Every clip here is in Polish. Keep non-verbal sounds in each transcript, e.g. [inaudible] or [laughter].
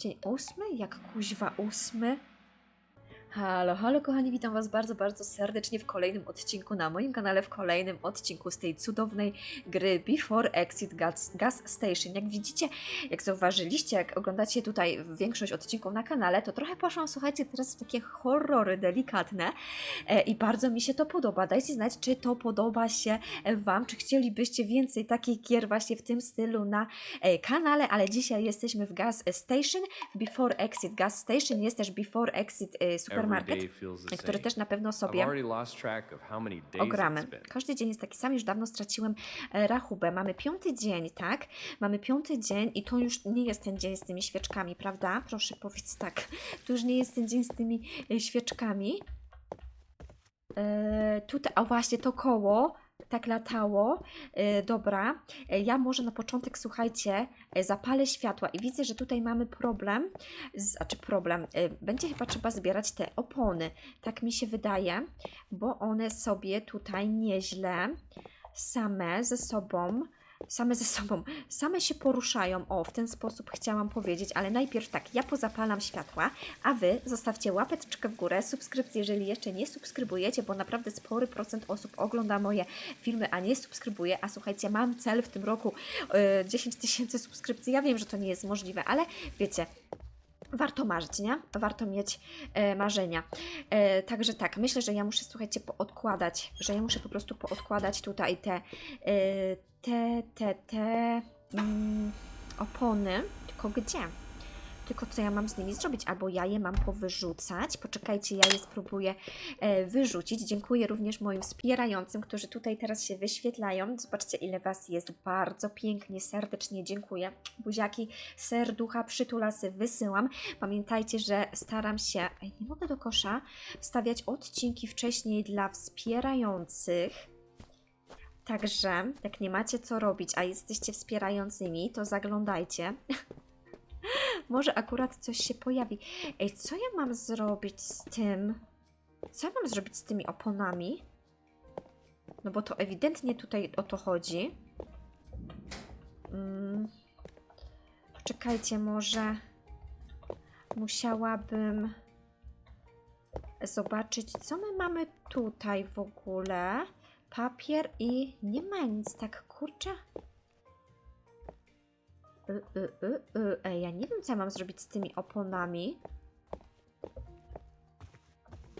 Dzień ósmy? Jak kuźwa ósmy? Halo, halo kochani, witam Was bardzo, bardzo serdecznie w kolejnym odcinku na moim kanale, w kolejnym odcinku z tej cudownej gry Before Exit Gas, Gas Station. Jak widzicie, jak zauważyliście, jak oglądacie tutaj większość odcinków na kanale, to trochę poszłam, słuchajcie, teraz w takie horrory delikatne e, i bardzo mi się to podoba. Dajcie znać, czy to podoba się Wam, czy chcielibyście więcej takich gier właśnie w tym stylu na e, kanale, ale dzisiaj jesteśmy w Gas Station, w Before Exit Gas Station, jest też Before Exit e, Supermarket, który też na pewno sobie ogramy. Każdy dzień jest taki sam, już dawno straciłem e, rachubę. Mamy piąty dzień, tak? Mamy piąty dzień i to już nie jest ten dzień z tymi świeczkami, prawda? Proszę powiedz tak. To już nie jest ten dzień z tymi e, świeczkami. E, tutaj, a właśnie to koło tak latało. E, dobra, e, ja może na początek, słuchajcie, e, zapalę światła i widzę, że tutaj mamy problem, z, znaczy problem, będzie chyba trzeba zbierać te opony, tak mi się wydaje, bo one sobie tutaj nieźle same ze sobą, same ze sobą, same się poruszają. O, w ten sposób chciałam powiedzieć, ale najpierw tak, ja pozapalam światła, a Wy zostawcie łapeczkę w górę, subskrypcję, jeżeli jeszcze nie subskrybujecie, bo naprawdę spory procent osób ogląda moje filmy, a nie subskrybuje, a słuchajcie, mam cel w tym roku y, 10 tysięcy subskrypcji. Ja wiem, że to nie jest możliwe, ale wiecie, Warto marzyć, nie? Warto mieć e, marzenia. E, także tak, myślę, że ja muszę, słuchajcie, poodkładać, że ja muszę po prostu poodkładać tutaj te, e, te, te, te mm, opony. Tylko gdzie? Tylko co ja mam z nimi zrobić? Albo ja je mam powyrzucać. Poczekajcie, ja je spróbuję e, wyrzucić. Dziękuję również moim wspierającym, którzy tutaj teraz się wyświetlają. Zobaczcie, ile Was jest. Bardzo pięknie, serdecznie dziękuję. Buziaki, serducha, przytulasy wysyłam. Pamiętajcie, że staram się, nie mogę do kosza, wstawiać odcinki wcześniej dla wspierających. Także, jak nie macie co robić, a jesteście wspierającymi, to zaglądajcie. [laughs] Może akurat coś się pojawi. Ej, co ja mam zrobić z tym? Co ja mam zrobić z tymi oponami? No bo to ewidentnie tutaj o to chodzi. Mm. Poczekajcie, może musiałabym zobaczyć, co my mamy tutaj w ogóle. Papier i nie ma nic, tak kurczę. Y, y, y, y. Ej, ja nie wiem, co ja mam zrobić z tymi oponami.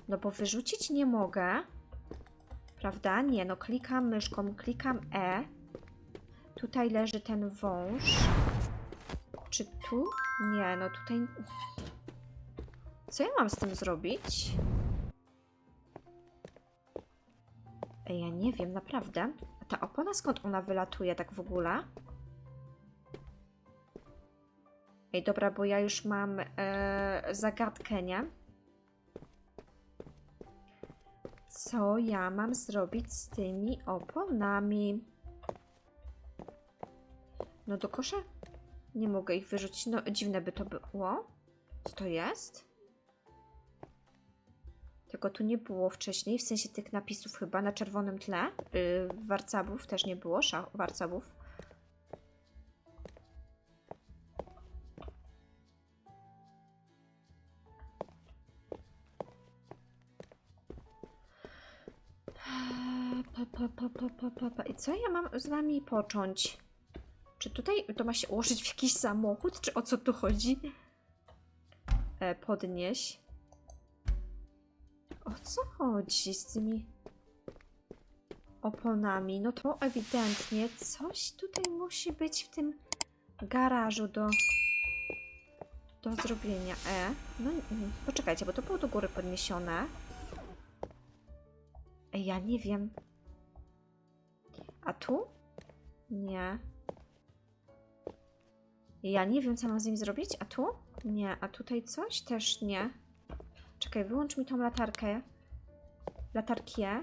No bo wyrzucić nie mogę. Prawda? Nie, no klikam myszką, klikam E. Tutaj leży ten wąż. Czy tu? Nie, no tutaj... Co ja mam z tym zrobić? Ja nie wiem, naprawdę. A ta opona skąd ona wylatuje tak w ogóle? Ej, dobra, bo ja już mam e, zagadkę, nie? Co ja mam zrobić z tymi oponami? No do kosza? Nie mogę ich wyrzucić. No dziwne by to było. Co to jest? Tego tu nie było wcześniej, w sensie tych napisów chyba na czerwonym tle. Yy, warcabów też nie było, sza- warcabów. Pa, pa, pa, pa, pa, pa. I co ja mam z wami począć? Czy tutaj to ma się ułożyć w jakiś samochód, czy o co tu chodzi? E, podnieś. O co chodzi z tymi oponami? No to ewidentnie coś tutaj musi być w tym garażu do, do zrobienia. E, no mm, poczekajcie, bo to było do góry podniesione. Ej, ja nie wiem. A tu? Nie. Ja nie wiem, co mam z nim zrobić. A tu? Nie. A tutaj coś? Też nie. Czekaj, wyłącz mi tą latarkę. Latarkię.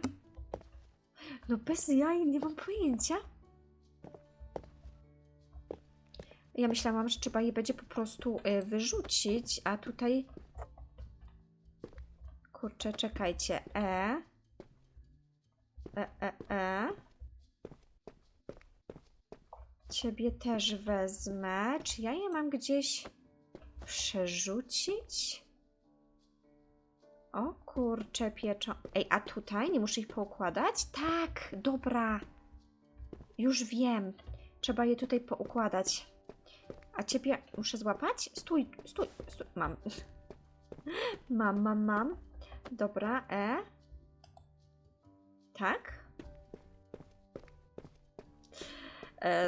No bez jaj, nie mam pojęcia. Ja myślałam, że trzeba je będzie po prostu y, wyrzucić, a tutaj... Kurczę, czekajcie. E. E, e, e. Ciebie też wezmę. Czy ja je mam gdzieś przerzucić. O kurcze pieczą. Ej, a tutaj nie muszę ich poukładać? Tak, dobra. Już wiem. Trzeba je tutaj poukładać. A ciebie muszę złapać? Stój, stój, stój. Mam. [laughs] Mam, mam, mam. Dobra, E. Tak.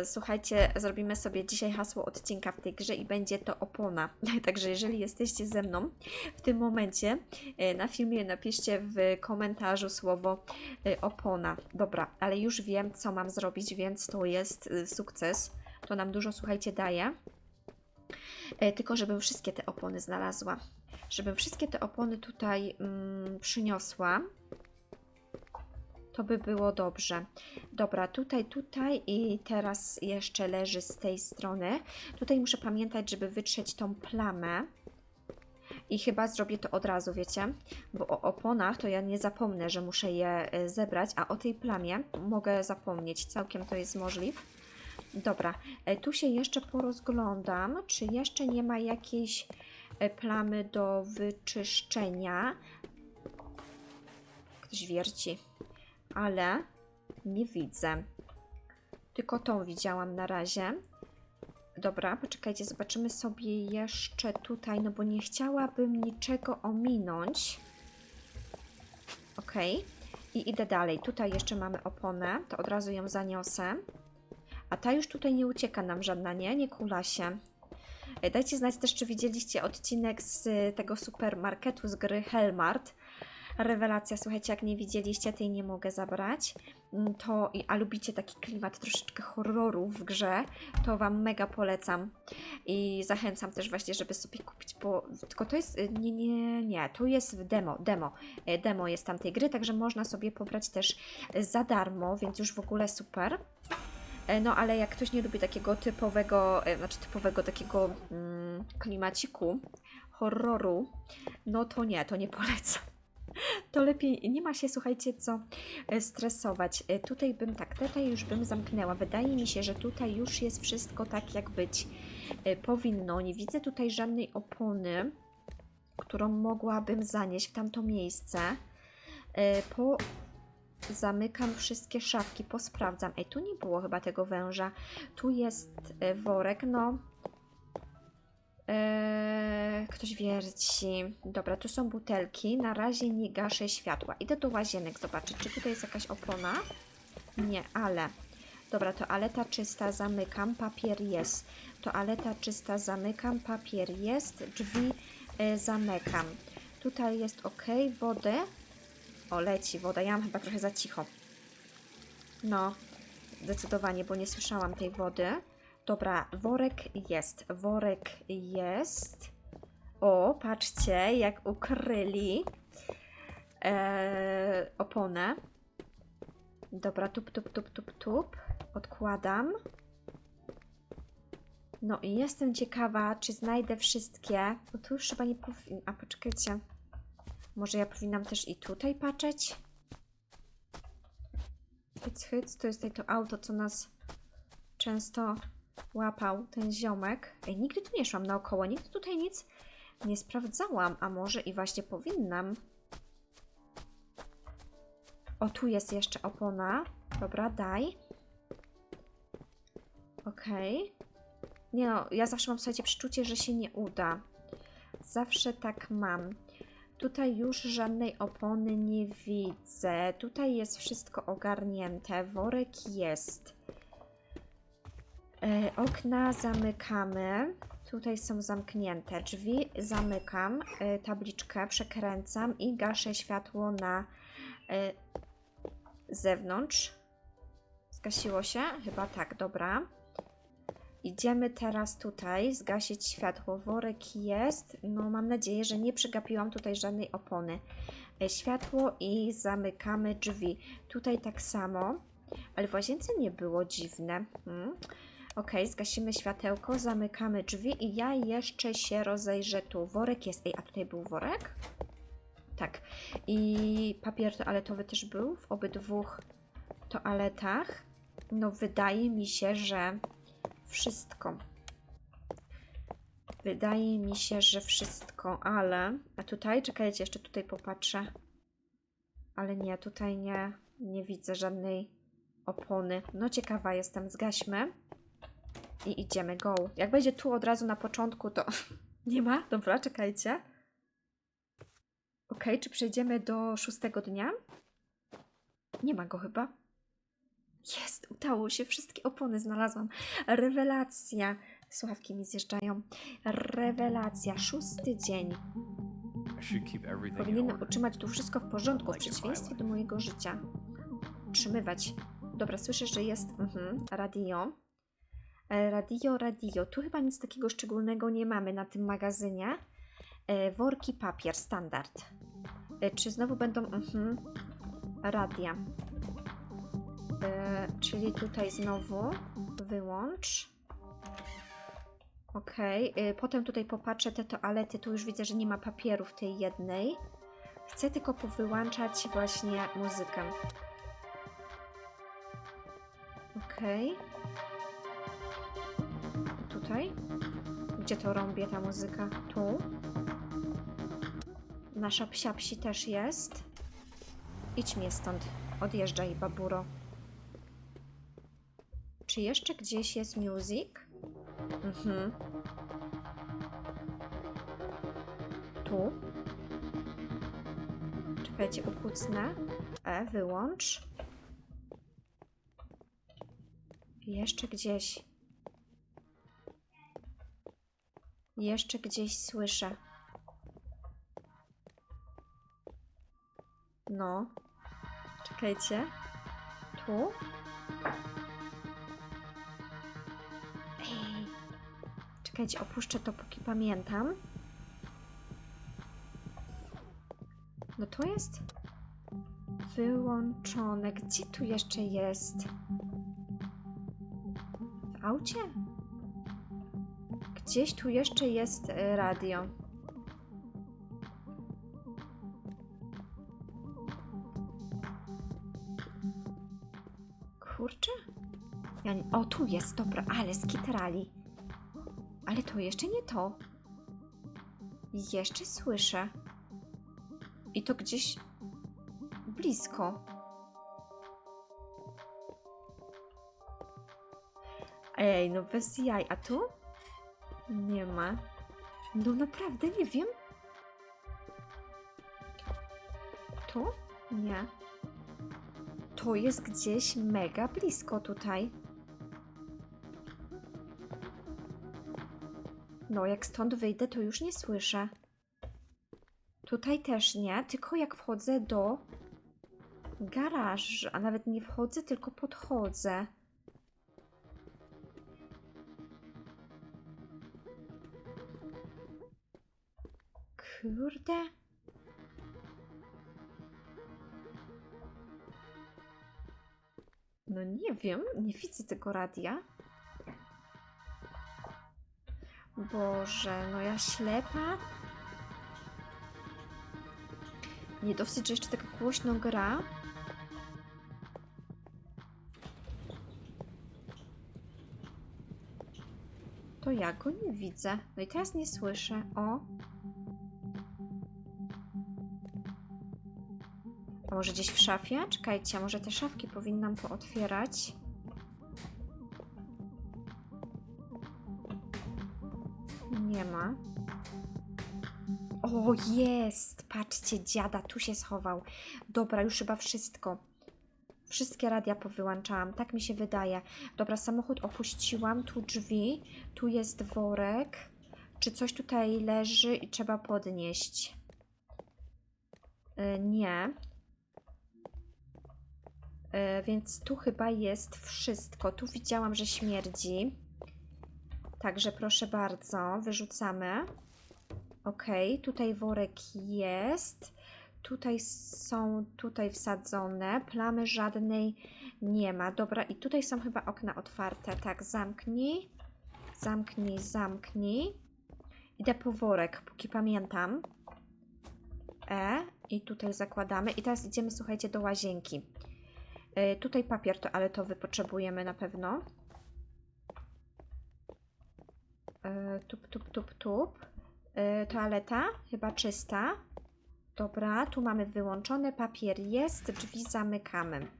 Słuchajcie, zrobimy sobie dzisiaj hasło odcinka w tej grze i będzie to opona. [laughs] Także jeżeli jesteście ze mną w tym momencie, e, na filmie napiszcie w komentarzu słowo e, opona. Dobra, ale już wiem, co mam zrobić, więc to jest e, sukces. To nam dużo, słuchajcie, daje. E, Tylko, żebym wszystkie te opony znalazła. Żebym wszystkie te opony tutaj mm, przyniosła. To by było dobrze. Dobra, tutaj, tutaj i teraz jeszcze leży z tej strony. Tutaj muszę pamiętać, żeby wytrzeć tą plamę. I chyba zrobię to od razu, wiecie? Bo o oponach to ja nie zapomnę, że muszę je e, zebrać, a o tej plamie mogę zapomnieć. Całkiem to jest możliwe. Dobra, e, tu się jeszcze porozglądam, czy jeszcze nie ma jakiejś e, plamy do wyczyszczenia. Ktoś wierci, ale nie widzę. Tylko tą widziałam na razie. Dobra, poczekajcie, zobaczymy sobie jeszcze tutaj, no bo nie chciałabym niczego ominąć. Ok. I idę dalej. Tutaj jeszcze mamy oponę, to od razu ją zaniosę. A ta już tutaj nie ucieka nam żadna, nie? Nie kula się. E, Dajcie znać też, czy widzieliście odcinek z tego supermarketu z gry Hellmart. Rewelacja, słuchajcie, jak nie widzieliście, tej nie mogę zabrać. Mm, To, a lubicie taki klimat troszeczkę horroru w grze, to Wam mega polecam. I zachęcam też właśnie, żeby sobie kupić, bo tylko to jest, y, nie, nie, nie, to jest w demo, demo, E, demo jest tamtej gry, także można sobie pobrać też e, za darmo, więc już w ogóle super. E, No ale jak ktoś nie lubi takiego typowego, e, znaczy typowego takiego mm, klimaciku, horroru, no to nie, to nie polecam. To lepiej, nie ma się, słuchajcie, co e, stresować. E, Tutaj bym, tak, tutaj już bym zamknęła. Wydaje mi się, że tutaj już jest wszystko tak, jak być e, powinno. Nie widzę tutaj żadnej opony, którą mogłabym zanieść w tamto miejsce. Po zamykam wszystkie szafki, posprawdzam. Ej, tu nie było chyba tego węża. Tu jest worek, no. Eee, ktoś wierci. Dobra, tu są butelki. Na razie nie gaszę światła. Idę do łazienek zobaczyć, czy tutaj jest jakaś opona. Nie, ale. Dobra, toaleta czysta, zamykam, papier jest. Toaleta czysta, zamykam, papier jest, drzwi e, zamykam. Tutaj jest ok, wody. O, leci woda. Ja mam chyba trochę za cicho. No, zdecydowanie, bo nie słyszałam tej wody. Dobra, worek jest. Worek jest. O, patrzcie, jak ukryli e, oponę. Dobra, tup, tup, tup, tup, tup. Odkładam. No i jestem ciekawa, czy znajdę wszystkie. Bo tu już chyba nie powinno. A poczekajcie. Może ja powinnam też i tutaj patrzeć? Hyc, hyc, to jest to auto, co nas często łapał, ten ziomek. Ej, nigdy tu nie szłam naokoło, nigdy tutaj nic nie sprawdzałam, a może i właśnie powinnam. O, tu jest jeszcze opona. Dobra, daj. Okej. Nie no, ja zawsze mam, słuchajcie, przeczucie, że się nie uda. Zawsze tak mam. Tutaj już żadnej opony nie widzę. Tutaj jest wszystko ogarnięte. Worek jest. E, okna zamykamy. Tutaj są zamknięte. Drzwi zamykam. E, tabliczkę przekręcam i gaszę światło na e, zewnątrz. Zgasiło się? Chyba tak, dobra. Idziemy teraz tutaj zgasić światło. Worek jest. No, mam nadzieję, że nie przegapiłam tutaj żadnej opony. Światło i zamykamy drzwi. Tutaj tak samo, ale w łazience nie było dziwne. Hmm. Ok, zgasimy światełko, zamykamy drzwi i ja jeszcze się rozejrzę tu. Worek jest. Ej, a tutaj był worek? Tak. I papier toaletowy też był w obydwu toaletach. No, wydaje mi się, że wszystko. Wydaje mi się, że wszystko, ale... A tutaj? Czekajcie, jeszcze tutaj popatrzę. Ale nie, tutaj nie, nie widzę żadnej opony. No ciekawa jestem, zgaśmy. I idziemy, go. Jak będzie tu od razu na początku, to... [laughs] nie ma? Dobra, czekajcie. Ok, czy przejdziemy do szóstego dnia? Nie ma go chyba. Jest, udało się, wszystkie opony znalazłam. Rewelacja. Słuchawki mi zjeżdżają. Rewelacja, szósty dzień. Powinienem utrzymać tu wszystko w porządku, w przeciwieństwie do mojego życia. Utrzymywać. Dobra, słyszę, że jest mhm, radio. E, Radio, radio. Tu chyba nic takiego szczególnego nie mamy na tym magazynie. E, Worki, papier, standard. E, Czy znowu będą mhm, radia? Czyli tutaj znowu wyłącz. Y, potem tutaj popatrzę te toalety, tu już widzę, że nie ma papieru w tej jednej. Chcę tylko powyłączać właśnie muzykę. Okej. Tutaj? Gdzie to rąbie ta muzyka? Tu. Nasza psia psi też jest. Idź mnie stąd. Odjeżdżaj, baburo. Czy jeszcze gdzieś jest music? Mhm. Tu. Czekajcie, ukucnę. E, wyłącz. Jeszcze gdzieś. Jeszcze gdzieś słyszę. No. Czekajcie. Tu. Ej. Czekajcie, opuszczę to, póki pamiętam. No to jest wyłączone. Gdzie tu jeszcze jest? W aucie? Gdzieś tu jeszcze jest e, radio. Kurczę? Ja nie... O, tu jest, dobra, ale skitrali. Ale to jeszcze nie to. Jeszcze słyszę. I to gdzieś blisko. Ej, no bez jaj. A tu? Nie ma. No naprawdę nie wiem. Tu? Nie. To jest gdzieś mega blisko tutaj. No, jak stąd wyjdę, to już nie słyszę. Tutaj też nie, tylko jak wchodzę do garażu, a nawet nie wchodzę, tylko podchodzę. Kurde. No nie wiem, nie widzę tego radia. Boże, no ja ślepa. Nie dosyć, że jeszcze tak głośno gra. To ja go nie widzę. No i teraz nie słyszę. O. może gdzieś w szafie? Czekajcie, może te szafki powinnam pootwierać? Nie ma. O, jest! Patrzcie, dziada tu się schował. Dobra, już chyba wszystko. Wszystkie radia powyłączałam, tak mi się wydaje. Dobra, samochód opuściłam, tu drzwi, tu jest worek. Czy coś tutaj leży i trzeba podnieść? Y, nie. Y, więc tu chyba jest wszystko. Tu widziałam, że śmierdzi. Także proszę bardzo, wyrzucamy. Ok, tutaj worek jest. Tutaj są tutaj wsadzone. Plamy żadnej nie ma. Dobra, i tutaj są chyba okna otwarte. Tak, zamknij. Zamknij, zamknij. Idę po worek, póki pamiętam. E, i tutaj zakładamy. I teraz idziemy, słuchajcie, do łazienki. Y, tutaj papier toaletowy potrzebujemy na pewno. E, tup, tup, tup, tup. E, toaleta chyba czysta. Dobra, tu mamy wyłączone, papier jest, drzwi zamykamy.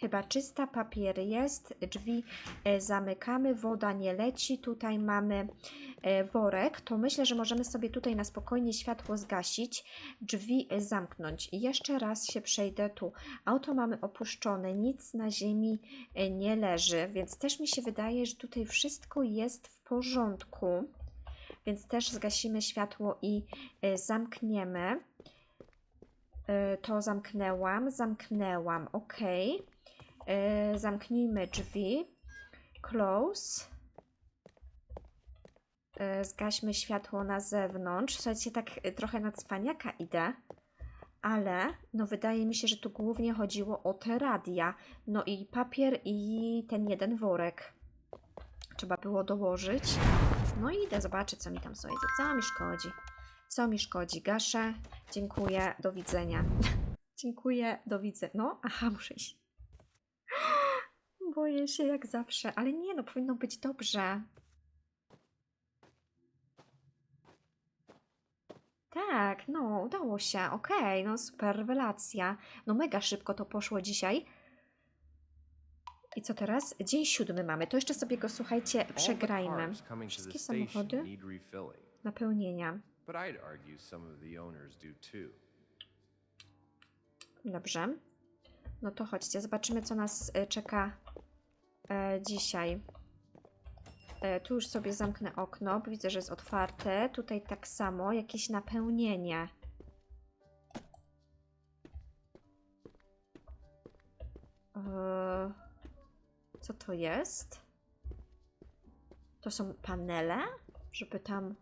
Chyba czysta, papier jest, drzwi e, zamykamy, woda nie leci. Tutaj mamy e, worek, to myślę, że możemy sobie tutaj na spokojnie światło zgasić, drzwi e, zamknąć. I jeszcze raz się przejdę tu. Auto mamy opuszczone, nic na ziemi nie leży, więc też mi się wydaje, że tutaj wszystko jest w porządku. Więc też zgasimy światło i zamkniemy. To zamknęłam, zamknęłam, ok. E, Zamknijmy drzwi. Close. E, Zgaśmy światło na zewnątrz. Słuchajcie, tak e, trochę na cwaniaka idę, ale no wydaje mi się, że tu głównie chodziło o te radia. No i papier i ten jeden worek. Trzeba było dołożyć. No i idę zobaczyć, co mi tam słuchajcie. Co mi szkodzi? Co mi szkodzi? Gaszę. Dziękuję. Do widzenia. [laughs] Dziękuję. Do widzenia. No, aha, muszę iść. Boję się jak zawsze, ale nie, no powinno być dobrze. Tak, no, udało się. Okej, no super, rewelacja. No mega szybko to poszło dzisiaj. I co teraz? Dzień siódmy mamy. To jeszcze sobie go, słuchajcie, przegrajmy. Wszystkie samochody napełnienia. Dobrze. No to chodźcie, zobaczymy, co nas e, czeka dzisiaj. E, tu już sobie zamknę okno, bo widzę, że jest otwarte. Tutaj tak samo, jakieś napełnienie. E, co to jest? To są panele, żeby tam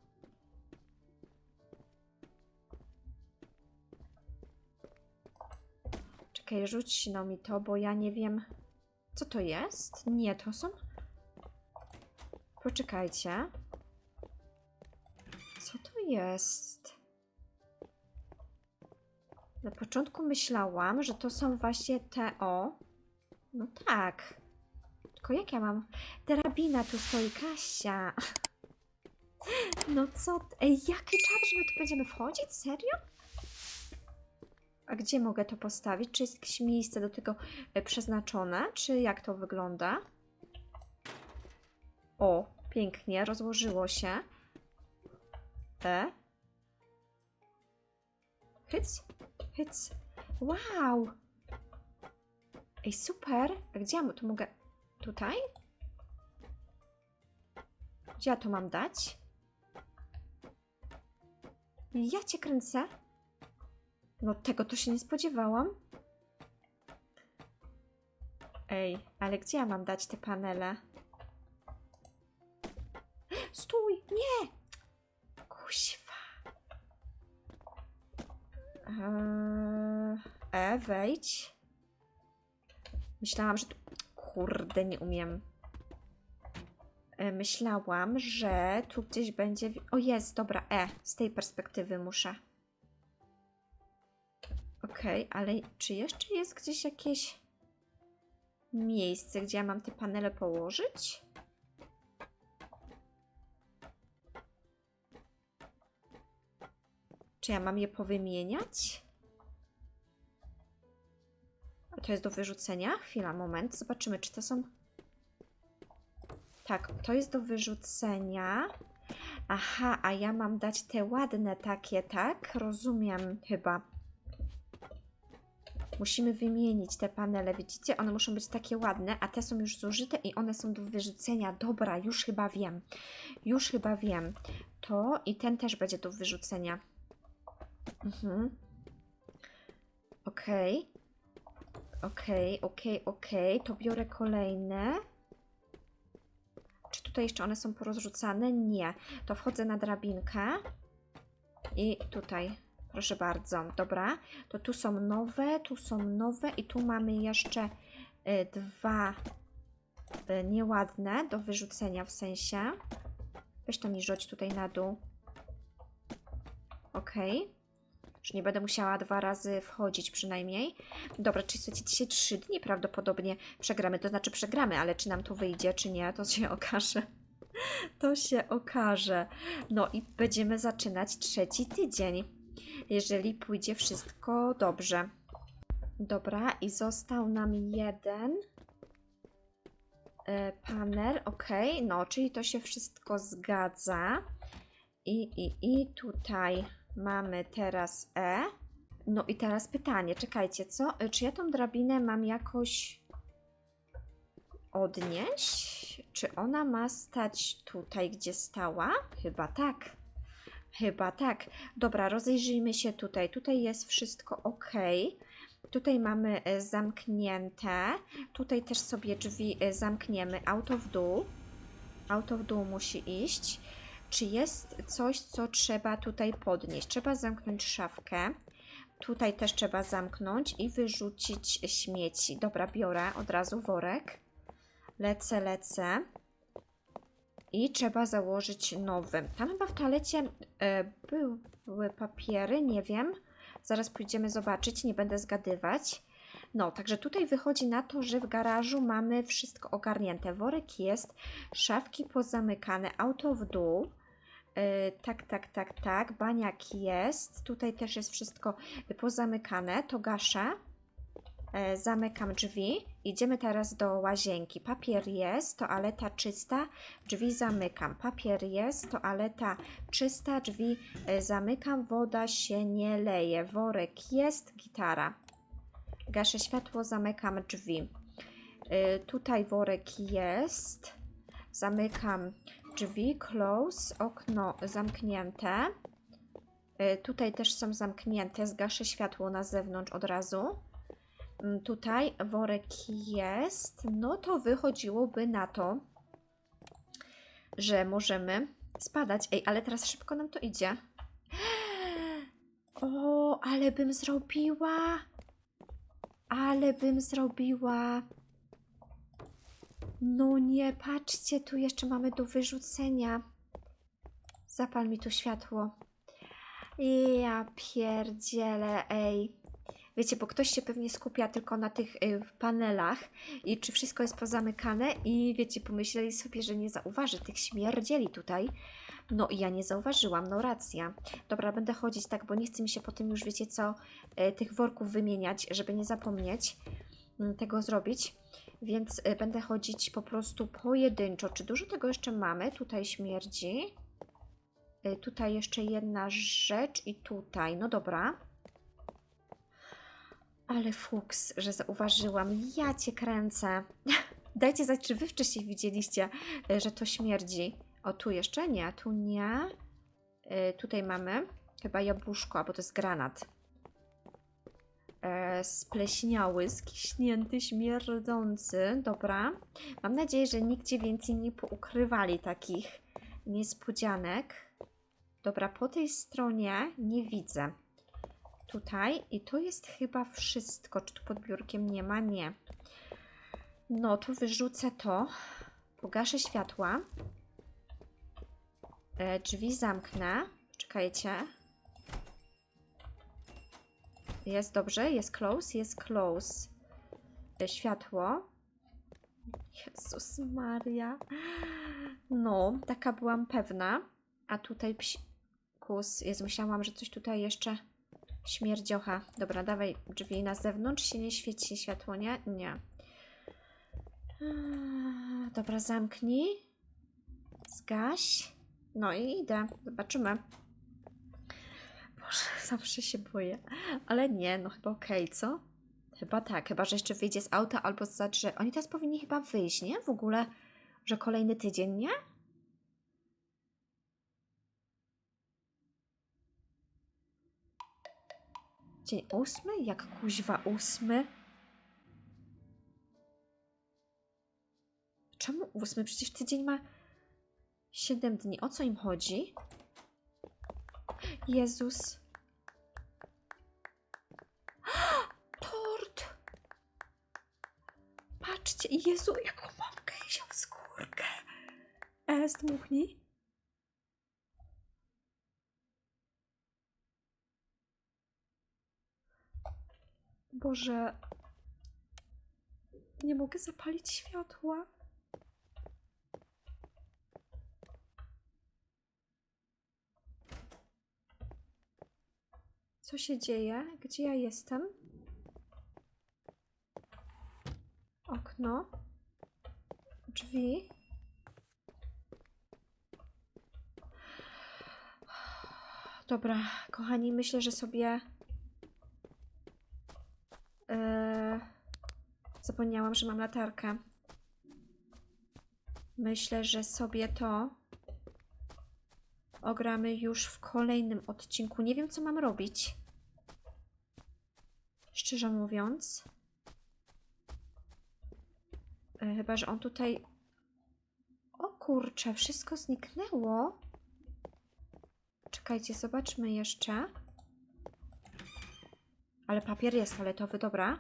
Czekaj, rzuć no mi to, bo ja nie wiem. Co to jest? Nie, to są. Poczekajcie. Co to jest? Na początku myślałam, że to są właśnie te o. No tak. Tylko jak ja mam. Drabina tu stoi, Kasia. [laughs] No co? Ej, jaki czar, że my tu będziemy wchodzić? Serio? A gdzie mogę to postawić? Czy jest jakieś miejsce do tego e, przeznaczone? Czy jak to wygląda? O, pięknie, rozłożyło się. E. Hyc, hyc. Wow! Ej, super! A gdzie ja to mogę? Tutaj? Gdzie ja to mam dać? Ja cię kręcę. No tego to się nie spodziewałam. Ej, ale gdzie ja mam dać te panele? Stój! Nie! Kuźwa. Eee, E, wejdź. Myślałam, że tu... Kurde, nie umiem. E, Myślałam, że tu gdzieś będzie... O, jest, dobra, E. Z tej perspektywy muszę. Okej, ale czy jeszcze jest gdzieś jakieś miejsce, gdzie ja mam te panele położyć? Czy ja mam je powymieniać? A to jest do wyrzucenia? Chwila, moment. Zobaczymy, czy to są. Tak, to jest do wyrzucenia. Aha, a ja mam dać te ładne takie, tak? Rozumiem chyba. Musimy wymienić te panele, widzicie? One muszą być takie ładne, a te są już zużyte i one są do wyrzucenia. Dobra, już chyba wiem. Już chyba wiem. To i ten też będzie do wyrzucenia. Mhm. Okej. Okej, okej, okej. To biorę kolejne. Czy tutaj jeszcze one są porozrzucane? Nie. To wchodzę na drabinkę. I tutaj. Proszę bardzo. Dobra. To tu są nowe, tu są nowe i tu mamy jeszcze y, dwa y, nieładne do wyrzucenia w sensie. Weź to mi rzuć tutaj na dół. Okej. Już nie będę musiała dwa razy wchodzić przynajmniej. Dobra, czyli słuchajcie, dzisiaj trzy dni prawdopodobnie przegramy. To znaczy przegramy, ale czy nam to wyjdzie, czy nie, to się [laughs] okaże. To się okaże. No i będziemy zaczynać trzeci tydzień, jeżeli pójdzie wszystko dobrze. Dobra, i został nam jeden e, panel, ok, no, czyli to się wszystko zgadza. I, i, i tutaj mamy teraz E. No i teraz pytanie, czekajcie, co? E, Czy ja tą drabinę mam jakoś odnieść? Czy ona ma stać tutaj, gdzie stała? Chyba tak. Chyba tak. Dobra, rozejrzyjmy się tutaj. Tutaj jest wszystko ok. Tutaj mamy e, zamknięte. Tutaj też sobie drzwi e, zamkniemy. Auto w dół. Auto w dół musi iść. Czy jest coś, co trzeba tutaj podnieść? Trzeba zamknąć szafkę. Tutaj też trzeba zamknąć i wyrzucić śmieci. Dobra, biorę od razu worek. Lecę, lecę. I trzeba założyć nowy. Tam chyba w toalecie e, były papiery, nie wiem. Zaraz pójdziemy zobaczyć, nie będę zgadywać. No, także tutaj wychodzi na to, że w garażu mamy wszystko ogarnięte. Worek jest, szafki pozamykane, auto w dół. Yy, tak, tak, tak, tak. Baniak jest. Tutaj też jest wszystko pozamykane. To gaszę. E, zamykam drzwi. Idziemy teraz do łazienki. Papier jest, toaleta czysta, drzwi zamykam. Papier jest, toaleta czysta, drzwi e, zamykam. Woda się nie leje. Worek jest, gitara. Gaszę światło, zamykam drzwi. E, tutaj worek jest. Zamykam drzwi, close, okno zamknięte. Tutaj też są zamknięte, zgaszę światło na zewnątrz od razu. Mm, Tutaj worek jest, no to wychodziłoby na to, że możemy spadać. Ej, ale teraz szybko nam to idzie. [gasps] O, ale bym zrobiła. Ale bym zrobiła. No nie, patrzcie, tu jeszcze mamy do wyrzucenia. Zapal mi tu światło. Ja pierdzielę, ej. Wiecie, bo ktoś się pewnie skupia tylko na tych y, panelach i czy wszystko jest pozamykane i wiecie, pomyśleli sobie, że nie zauważy tych śmierdzieli tutaj. No i ja nie zauważyłam, no racja. Dobra, będę chodzić tak, bo nie chce mi się potem już, wiecie co, y, tych worków wymieniać, żeby nie zapomnieć mm, tego zrobić. Więc y, będę chodzić po prostu pojedynczo. Czy dużo tego jeszcze mamy? Tutaj śmierdzi. Tutaj jeszcze jedna rzecz i tutaj. No dobra. Ale fuks, że zauważyłam. Ja cię kręcę. [laughs] Dajcie znać, czy wy wcześniej widzieliście, y, że to śmierdzi. O, tu jeszcze nie, tu nie. Y, Tutaj mamy chyba jabłuszko, albo to jest granat. E, spleśniały, skiśnięty, śmierdzący. Dobra. Mam nadzieję, że nigdzie więcej nie poukrywali takich niespodzianek. Dobra, po tej stronie nie widzę. Tutaj i to jest chyba wszystko. Czy tu pod biurkiem nie ma? Nie. No, to wyrzucę to. Pogaszę światła. E, drzwi zamknę. Czekajcie. Jest dobrze, jest close, jest close. E, Światło. Jezus Maria. No, taka byłam pewna. A tutaj psikus. Jest, myślałam, że coś tutaj jeszcze śmierdziocha. Dobra, dawaj drzwi na zewnątrz. Się nie świeci światło, nie? Nie. Eee, Dobra, zamknij. Zgaś. No i idę. Zobaczymy. Boże, [laughs] zawsze się boję. Ale nie, no chyba okej, co? Chyba tak, chyba że jeszcze wyjdzie z auta albo za drzew. Oni teraz powinni chyba wyjść, nie? W ogóle, że kolejny tydzień, nie? Dzień ósmy? Jak kuźwa ósmy? Czemu ósmy? Przecież tydzień ma siedem dni. O co im chodzi? Jezus. [gasps] Tort! Patrzcie, Jezu, jaką mam gęsią skórkę. E, zdmuchnij. Że nie mogę zapalić światła. Co się dzieje? Gdzie ja jestem? Okno. Drzwi. Dobra, kochani, myślę, że sobie zapomniałam, że mam latarkę. Myślę, że sobie to ogramy już w kolejnym odcinku. Nie wiem, co mam robić. Szczerze mówiąc. E, Chyba, że on tutaj. O kurczę, wszystko zniknęło. Czekajcie, zobaczmy jeszcze. Ale papier jest toaletowy, dobra.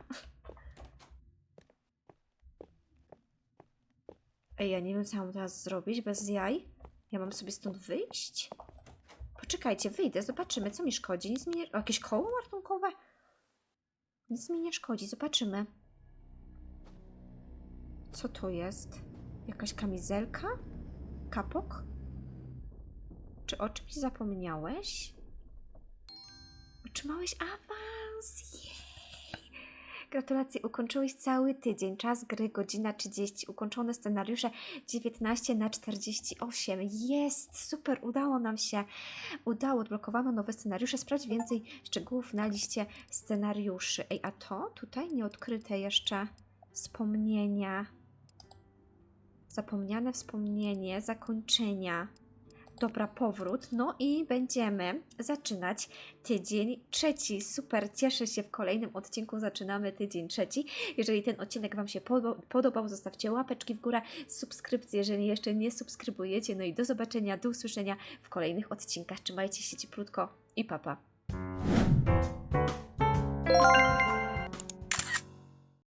Ej, ja nie wiem, co mam teraz zrobić bez jaj. Ja mam sobie stąd wyjść? Poczekajcie, wyjdę, zobaczymy, co mi szkodzi. Nic mi nie... o, Jakieś koło ratunkowe? Nic mi nie szkodzi, zobaczymy. Co to jest? Jakaś kamizelka? Kapok? Czy o czymś zapomniałeś? Otrzymałeś awans! Gratulacje, ukończyłeś cały tydzień. Czas gry godzina 30. Ukończone scenariusze 19 na 48. Jest! Super, udało nam się. Udało, odblokowano nowe scenariusze. Sprawdź więcej szczegółów na liście scenariuszy. Ej, a to tutaj nieodkryte jeszcze wspomnienia. Zapomniane wspomnienie, zakończenia dobra, powrót. No i będziemy zaczynać tydzień trzeci. Super, cieszę się. W kolejnym odcinku zaczynamy tydzień trzeci. Jeżeli ten odcinek Wam się podobał, zostawcie łapeczki w górę, subskrypcję, jeżeli jeszcze nie subskrybujecie. No i do zobaczenia, do usłyszenia w kolejnych odcinkach. Trzymajcie się cieplutko i papa. Pa.